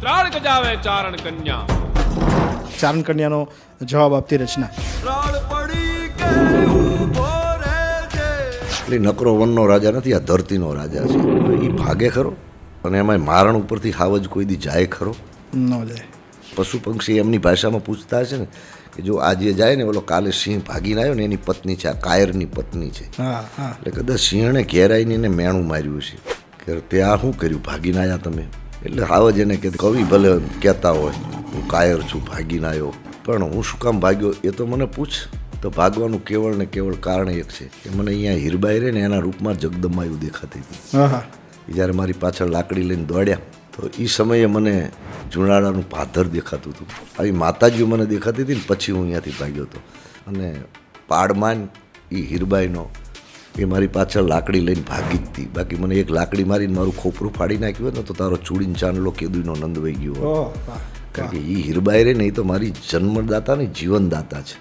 ત્રાણ ગજાવે ચારણ કન્યા. ચારણ કન્યાનો જવાબ આપતી રચના. એટલે નકરો વનનો રાજા નથી આ ધરતીનો રાજા છે. એ ભાગે ખરો? અને એમાં મારણ ઉપરથી હાવજ કોઈ દી જાય ખરો? ન જાય. પશુ પંક્ષી એમની ભાષામાં પૂછતા હશે ને કે જો આજે જાય ને ઓલો કાલે સિંહ ભાગીને આવ્યો ને એની પત્ની છે આ કાયરની પત્ની છે. હા હા. એટલે કદાચ સિંહણે ઘેરાઈને એને મેણું માર્યું છે કે ત્યાં શું કર્યું? ભાગીને આવ્યા તમે? એટલે હાવજ એને કે કવિ ભલે કહેતા હોય હું કાયર છું ભાગીને આવ્યો. પણ હું શું કામ ભાગ્યો એ તો મને પૂછ. તો ભાગવાનું કેવળ ને કેવળ કારણ એક છે કે મને અહીંયા હીરબાઈ રહે ને એના રૂપમાં જગદમાયું દેખાતી હતી. જ્યારે મારી પાછળ લાકડી લઈને દોડ્યા તો એ સમયે મને જુનાળાનું પાધર દેખાતું હતું. આવી માતાજીઓ મને દેખાતી હતી ને પછી હું અહીંયાથી ભાગ્યો હતો. અને પાડમાન એ હીરબાઈનો એ મારી પાછળ લાકડી લઈને ભાગી જ હતી. બાકી મને એક લાકડી મારીને મારું ખોપરું ફાડી નાખ્યું હોત ને તો તારો ચૂડીને ચાંદલો કેદુનો નંદ વહી ગયો. કારણ કે એ હીરબાઈ રે ને તો મારી જન્મદાતા ને જીવનદાતા છે.